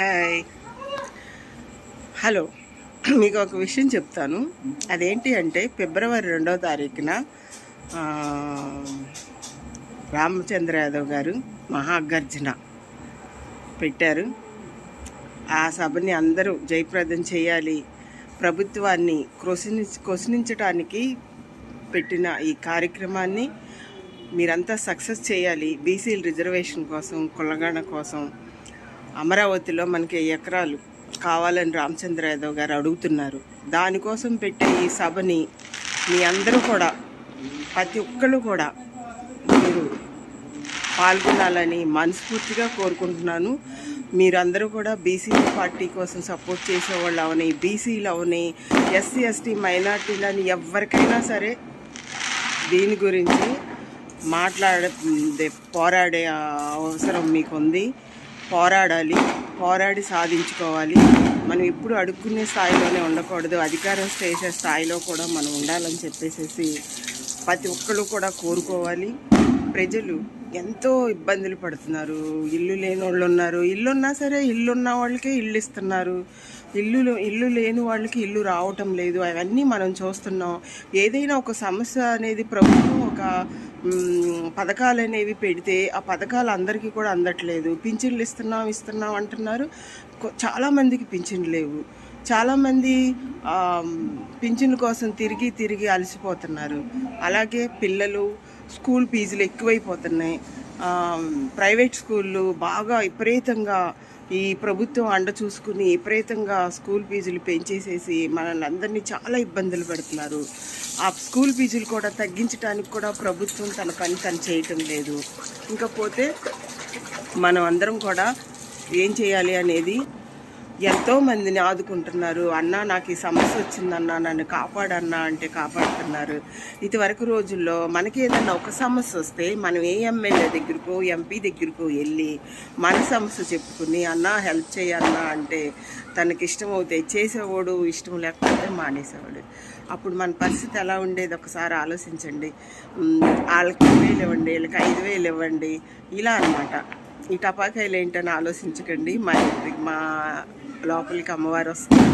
Hi. Hello. మీకు ఒక విషయం చెప్తాను. అదేంటి అంటే ఫిబ్రవరి రెండవ తారీఖున రామచంద్ర యాదవ్ గారు మహాగర్జన పెట్టారు. ఆ సభని అందరూ జయప్రదం చేయాలి ప్రభుత్వాన్ని క్రొసిని క్రొసినించడానికి పెట్టిన ఈ కార్యక్రమాన్ని మీరంతా సక్సెస్ చేయాలి. బీసీల రిజర్వేషన్ కోసం కులగణ కోసం అమరావతిలో మనకి ఎకరాలు కావాలని రామచంద్ర యాదవ్ గారు అడుగుతున్నారు. దానికోసం పెట్టే ఈ సభని మీ అందరూ కూడా ప్రతి ఒక్కళ్ళు కూడా మీరు పాల్గొనాలని మనస్ఫూర్తిగా కోరుకుంటున్నాను. మీరందరూ కూడా బీసీ పార్టీ కోసం సపోర్ట్ చేసేవాళ్ళు అవని బీసీలు అవని ఎస్సీ ఎస్టీ మైనార్టీలని ఎవరికైనా సరే దీని గురించి మాట్లాడే పోరాడే అవసరం మీకుంది. పోరాడాలి పోరాడి సాధించుకోవాలి. మనం ఎప్పుడు అడుక్కునే స్థాయిలోనే ఉండకూడదు. అధికారం చేసే స్థాయిలో కూడా మనం ఉండాలని చెప్పేసి ప్రతి ఒక్కరు కూడా కోరుకోవాలి. ప్రజలు ఎంతో ఇబ్బందులు పడుతున్నారు. ఇల్లు లేని వాళ్ళు ఉన్నారు. ఇల్లు ఉన్నా సరే ఇల్లు ఉన్న వాళ్ళకే ఇల్లు ఇస్తున్నారు. ఇల్లు ఇల్లు లేని వాళ్ళకి ఇల్లు రావటం లేదు. అవన్నీ మనం చూస్తున్నాం. ఏదైనా ఒక సమస్య అనేది ప్రభుత్వం ఒక పథకాలు అనేవి పెడితే ఆ పథకాలు అందరికీ కూడా అందట్లేదు. పింఛన్లు ఇస్తున్నాం ఇస్తున్నాం అంటున్నారు. చాలామందికి పింఛన్లు లేవు. చాలామంది పింఛన్ల కోసం తిరిగి తిరిగి అలసిపోతున్నారు. అలాగే పిల్లలు స్కూల్ ఫీజులు ఎక్కువైపోతున్నాయి. ప్రైవేట్ స్కూళ్ళు బాగా విపరీతంగా ఈ ప్రభుత్వం అండ చూసుకుని విపరీతంగా స్కూల్ ఫీజులు పెంచేసేసి మనల్ని అందరినీ చాలా ఇబ్బందులు పెడుతున్నారు. ఆ స్కూల్ ఫీజులు కూడా తగ్గించడానికి కూడా ప్రభుత్వం తన పని తను చేయటం లేదు. ఇంకపోతే మనం అందరం కూడా ఏం చేయాలి అనేది ఎంతో మందిని ఆదుకుంటున్నారు. అన్న నాకు ఈ సమస్య వచ్చిందన్న నన్ను కాపాడన్నా అంటే కాపాడుతున్నారు. ఇదివరకు రోజుల్లో మనకి ఏదన్నా ఒక సమస్య వస్తే మనం ఏ ఎమ్మెల్యే దగ్గరకో ఎంపీ దగ్గరకో వెళ్ళి మన సమస్య చెప్పుకుని అన్న హెల్ప్ చేయన్నా అంటే తనకి ఇష్టం అవుతాయి చేసేవాడు ఇష్టం లేకపోతే మానేసేవాడు. అప్పుడు మన పరిస్థితి ఎలా ఉండేది? ఒకసారి ఆలోచించండి. వాళ్ళకి వేలు ఇవ్వండి వీళ్ళకి ఐదు వేలు ఇవ్వండి ఇలా అన్నమాట. ఈ టపాకాయలు ఏంటని ఆలోచించకండి. మా ఇంటికి మా లోపలికి అమ్మవారు వస్తారు.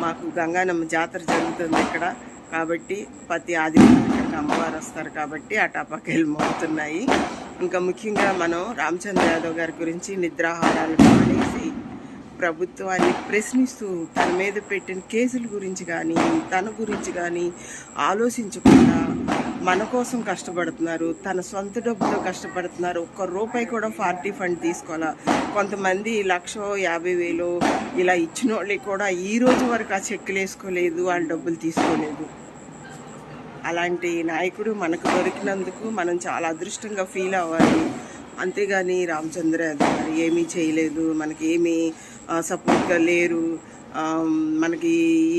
మాకు గంగానమ్మ జాతర జరుగుతుంది ఇక్కడ. కాబట్టి ప్రతి ఆదివారం ఇక్కడికి అమ్మవారు వస్తారు కాబట్టి ఆ టపాకాయలు మోగుతున్నాయి. ఇంకా ముఖ్యంగా మనం రామచంద్ర యాదవ్ గారి గురించి నిద్రాహారాలు మానేసి ప్రభుత్వాన్ని ప్రశ్నిస్తూ తన మీద పెట్టిన కేసుల గురించి కానీ తన గురించి కానీ ఆలోచించకుండా మన కోసం కష్టపడుతున్నారు తన సొంత డబ్బుతో కష్టపడుతున్నారు ఒక్క రూపాయి కూడా పార్టీ ఫండ్ తీసుకోవాలా? కొంతమంది లక్ష యాభై వేలు ఇలా ఇచ్చిన వాళ్ళకి కూడా ఈ రోజు వరకు ఆ చెక్కులు వేసుకోలేదు వాళ్ళు డబ్బులు తీసుకోలేదు. అలాంటి నాయకుడు మనకు దొరికినందుకు మనం చాలా అదృష్టంగా ఫీల్ అవ్వాలి. అంతేగాని రామచంద్ర యాదవ్ గారు ఏమీ చేయలేదు మనకి ఏమీ సపోర్ట్గా లేరు. మనకి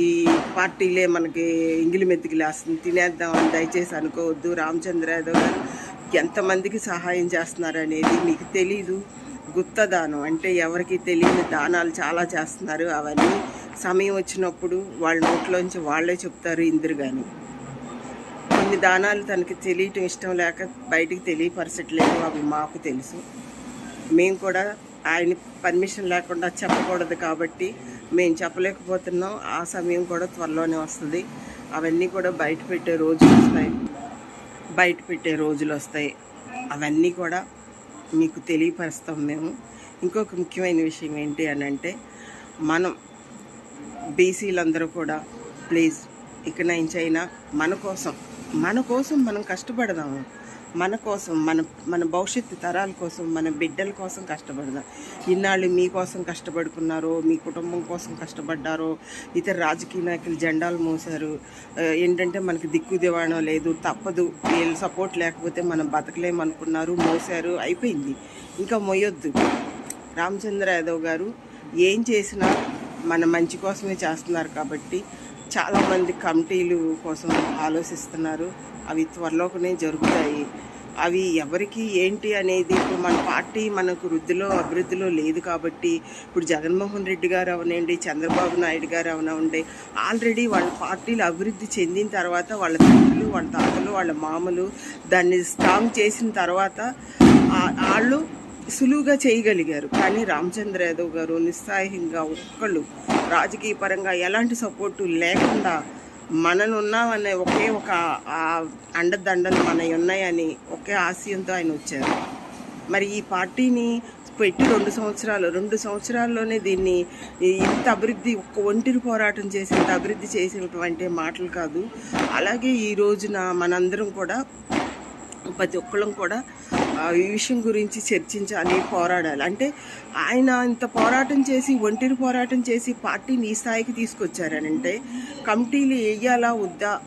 ఈ పార్టీలే మనకి ఇంగిలి మెత్తికి లేస్తుంది. తినేద్దామని దయచేసి అనుకోవద్దు. రామచంద్ర యాదవ్ గారు ఎంతమందికి సహాయం చేస్తున్నారు అనేది మీకు తెలీదు. గుప్తదానం అంటే ఎవరికి తెలియని దానాలు చాలా చేస్తున్నారు. అవన్నీ సమయం వచ్చినప్పుడు వాళ్ళ నోట్లోంచి వాళ్ళే చెప్తారు ఇందురు కానీ కొన్ని దానాలు తనకి తెలియటం ఇష్టం లేక బయటికి తెలియపరచట్లేదు. అవి మాకు తెలుసు. మేము కూడా ఆయన పర్మిషన్ లేకుండా చెప్పకూడదు కాబట్టి మేము చెప్పలేకపోతున్నాం. ఆ సమయం కూడా త్వరలోనే వస్తుంది. అవన్నీ కూడా బయట పెట్టే రోజులు వస్తాయి. బయట పెట్టే రోజులు వస్తాయి. అవన్నీ కూడా మీకు తెలియపరుస్తాం మేము. ఇంకొక ముఖ్యమైన విషయం ఏంటి అని అంటే మనం బీసీలందరూ కూడా ప్లీజ్ ఇక నుంచైనా మన కోసం మన కోసం మనం కష్టపడదాము. మన కోసం మన మన భవిష్యత్తు తరాల కోసం మన బిడ్డల కోసం కష్టపడదాం. ఇన్నాళ్ళు మీకోసం కష్టపడుకున్నారో మీ కుటుంబం కోసం కష్టపడ్డారో ఇతర రాజకీయ నాయకులు జెండాలు మోసారు ఏంటంటే మనకి దిక్కు దివాణం లేదు తప్పదు. వీళ్ళు సపోర్ట్ లేకపోతే మనం బతకలేమనుకున్నారు మోసారు అయిపోయింది. ఇంకా మొయ్యొద్దు. రామచంద్ర యాదవ్ గారు ఏం చేసినా మన మంచి కోసమే చేస్తున్నారు కాబట్టి చాలామంది కమిటీలు కోసం ఆలోచిస్తున్నారు. అవి త్వరలోనే జరుగుతాయి. అవి ఎవరికి ఏంటి అనేది ఇప్పుడు మన పార్టీ మనకు వృద్ధిలో అభివృద్ధిలో లేదు కాబట్టి ఇప్పుడు జగన్మోహన్ రెడ్డి గారు అవనండి చంద్రబాబు నాయుడు గారు అవనండి ఆల్రెడీ వాళ్ళ పార్టీలు అభివృద్ధి చెందిన తర్వాత వాళ్ళ తండ్రులు వాళ్ళ తాతలు వాళ్ళ మామలు దాన్ని స్ట్రాంగ్ చేసిన తర్వాత వాళ్ళు సులువుగా చేయగలిగారు. కానీ రామచంద్ర యాదవ్ గారు నిస్సాయంగా ఒక్కళ్ళు రాజకీయ పరంగా ఎలాంటి సపోర్టు లేకుండా మనను ఉన్నామనే ఒకే ఒక అండదండలు మనవి ఉన్నాయని ఒకే ఆశయంతో ఆయన వచ్చారు. మరి ఈ పార్టీని పెట్టి రెండు సంవత్సరాలు రెండు సంవత్సరాల్లోనే దీన్ని ఇంత అభివృద్ధి ఒక్క ఒంటిరి పోరాటం చేసి ఇంత అభివృద్ధి చేసినటువంటి మాటలు కాదు. అలాగే ఈ రోజున మనందరం కూడా ప్రతి ఒక్కళ్ళం కూడా ఈ విషయం గురించి చర్చించాలి పోరాడాలి. అంటే ఆయన ఇంత పోరాటం చేసి ఒంటరి పోరాటం చేసి పార్టీని ఈ స్థాయికి తీసుకొచ్చారనంటే కమిటీలు వేయాలా వద్దా?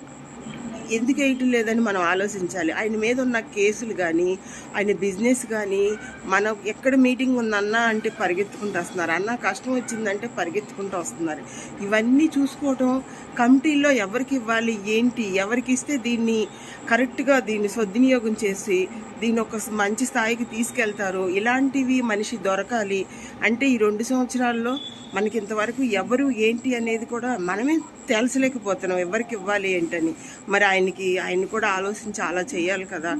ఎందుకు వేయటం లేదని మనం ఆలోచించాలి. ఆయన మీద ఉన్న కేసులు కానీ ఆయన బిజినెస్ కానీ మనం ఎక్కడ మీటింగ్ ఉందన్నా అంటే పరిగెత్తుకుంటూ వస్తున్నారు. అన్న కష్టం వచ్చిందంటే పరిగెత్తుకుంటూ వస్తున్నారు. ఇవన్నీ చూసుకోవటం కమిటీల్లో ఎవరికి ఇవ్వాలి ఏంటి? ఎవరికి ఇస్తే దీన్ని కరెక్ట్గా దీన్ని సద్వినియోగం చేసి దీన్ని ఒక మంచి స్థాయికి తీసుకెళ్తారు. ఇలాంటివి మనిషి దొరకాలి అంటే ఈ రెండు సంవత్సరాల్లో మనకి ఇంతవరకు ఎవరు ఏంటి అనేది కూడా మనమే తెలుసలేకపోతున్నాం. ఎవరికి ఇవ్వాలి ఏంటని. మరి ఆయనకి ఆయన కూడా ఆలోచించి అలా చేయాలి కదా.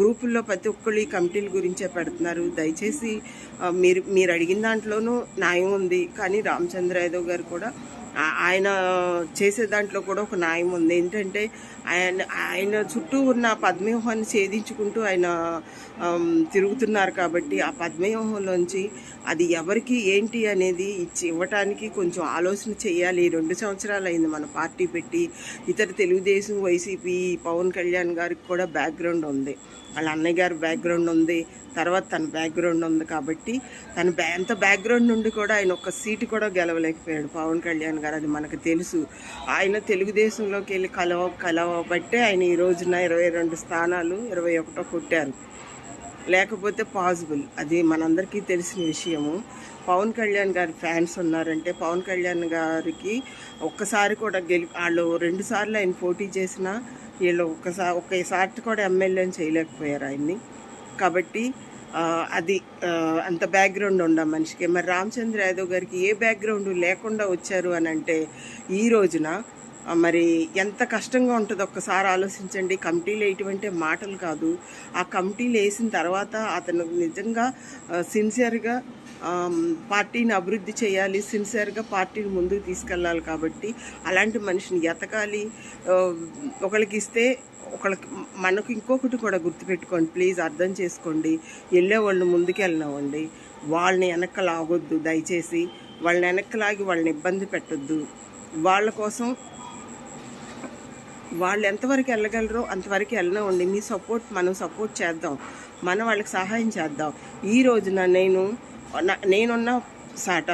గ్రూపుల్లో ప్రతి ఒక్కళ్ళు ఈ కమిటీల గురించే పెడుతున్నారు. దయచేసి మీరు మీరు అడిగిన దాంట్లోనూ న్యాయం ఉంది. కానీ రామచంద్ర యాదవ్ గారు కూడా ఆయన చేసే దాంట్లో కూడా ఒక న్యాయం ఉంది. ఏంటంటే ఆయన ఆయన చుట్టూ ఉన్న పద్మవ్యూహాన్ని ఛేదించుకుంటూ ఆయన తిరుగుతున్నారు కాబట్టి ఆ పద్మవ్యూహంలోంచి అది ఎవరికి ఏంటి అనేది ఇచ్చి ఇవ్వటానికి కొంచెం ఆలోచన చేయాలి. రెండు సంవత్సరాలు అయింది మన పార్టీ పెట్టి. ఇతర తెలుగుదేశం వైసీపీ పవన్ కళ్యాణ్ గారికి కూడా బ్యాక్గ్రౌండ్ ఉంది. వాళ్ళ అన్నయ్య గారి బ్యాక్గ్రౌండ్ ఉంది. తర్వాత తన బ్యాక్గ్రౌండ్ ఉంది కాబట్టి తన బ్యా ఎంత బ్యాక్గ్రౌండ్ నుండి కూడా ఆయన ఒక్క సీటు కూడా గెలవలేకపోయాడు పవన్ కళ్యాణ్ గారు. అది మనకు తెలుసు. ఆయన తెలుగుదేశంలోకి వెళ్ళి కలవ బట్టి ఆయన ఈ రోజున ఇరవై రెండు స్థానాలు ఇరవై ఒకటో కొట్టారు. లేకపోతే పాసిబుల్ అది మనందరికీ తెలిసిన విషయము. పవన్ కళ్యాణ్ గారి ఫ్యాన్స్ ఉన్నారంటే పవన్ కళ్యాణ్ గారికి ఒక్కసారి కూడా గెలి వాళ్ళు రెండుసార్లు ఆయన పోటీ చేసినా వీళ్ళు ఒక్కసారి ఒకసారి కూడా ఎమ్మెల్యేని చేయలేకపోయారు ఆయన్ని. కాబట్టి అది అంత బ్యాక్గ్రౌండ్ ఉండ మనిషికి. మరి రామచంద్ర యాదవ్ గారికి ఏ బ్యాక్గ్రౌండ్ లేకుండా వచ్చారు అని అంటే ఈ రోజున మరి ఎంత కష్టంగా ఉంటుందో ఒక్కసారి ఆలోచించండి. కమిటీలు వేయటమంటే మాటలు కాదు. ఆ కమిటీలు వేసిన తర్వాత అతను నిజంగా సిన్సియర్గా పార్టీని అభివృద్ధి చేయాలి సిన్సియర్గా పార్టీని ముందుకు తీసుకెళ్ళాలి కాబట్టి అలాంటి మనిషిని ఎతకాలి. ఒకరికి ఇస్తే ఒకళ్ళకి మనకు ఇంకొకటి కూడా గుర్తుపెట్టుకోండి. ప్లీజ్ అర్థం చేసుకోండి. వెళ్ళే వాళ్ళు ముందుకెళ్ళినామండి వాళ్ళని వెనక్కి లాగొద్దు. దయచేసి వాళ్ళని వెనక్కి లాగి వాళ్ళని ఇబ్బంది పెట్టొద్దు. వాళ్ళ కోసం వాళ్ళు ఎంతవరకు వెళ్ళగలరో అంతవరకు వెళ్ళనివ్వండి మీ సపోర్ట్ మనం సపోర్ట్ చేద్దాం. మనం వాళ్ళకి సహాయం చేద్దాం. ఈ రోజున నేను నా- నేనున్న సాట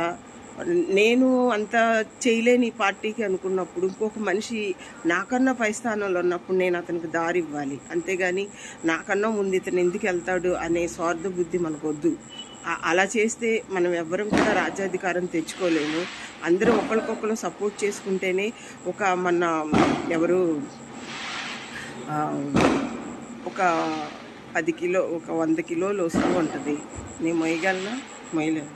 నేను అంత చేయలేని పార్టీకి అనుకున్నప్పుడు ఇంకొక మనిషి నాకన్నా పై స్థానంలో ఉన్నప్పుడు నేను అతనికి దారి ఇవ్వాలి. అంతేగాని నాకన్నా ముందు ఇతను ఎందుకు వెళ్తాడు అనే స్వార్థ బుద్ధి మనకొద్దు. అలా చేస్తే మనం ఎవ్వరం కూడా రాజ్యాధికారం తెచ్చుకోలేము. అందరూ ఒకరికొకరు సపోర్ట్ చేసుకుంటేనే ఒక మన ఎవరు ఒక పది కిలో ఒక వంద కిలోలు వస్తూ ఉంటుంది. నేను మొయ్యగలనా? మొయ్యలేను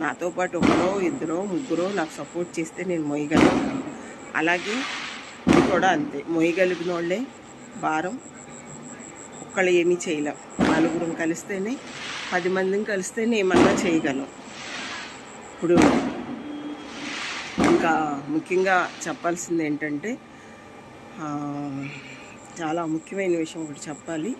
నాతో పాటు ఒకరో ఇద్దరో ముగ్గురో నాకు సపోర్ట్ చేస్తే నేను మొయ్యగలను అలాగే ఇది కూడా అంతే. మొయ్యగలిగిన వాళ్ళే భారం ఒక్కళ్ళు ఏమీ చేయలేం. నలుగురం కలిస్తేనే పది మందిని కలిస్తే ఏమన్నా చేయగలం. ఇప్పుడు ఇంకా ముఖ్యంగా చెప్పాల్సింది ఏంటంటే చాలా ముఖ్యమైన విషయం ఒకటి చెప్పాలి.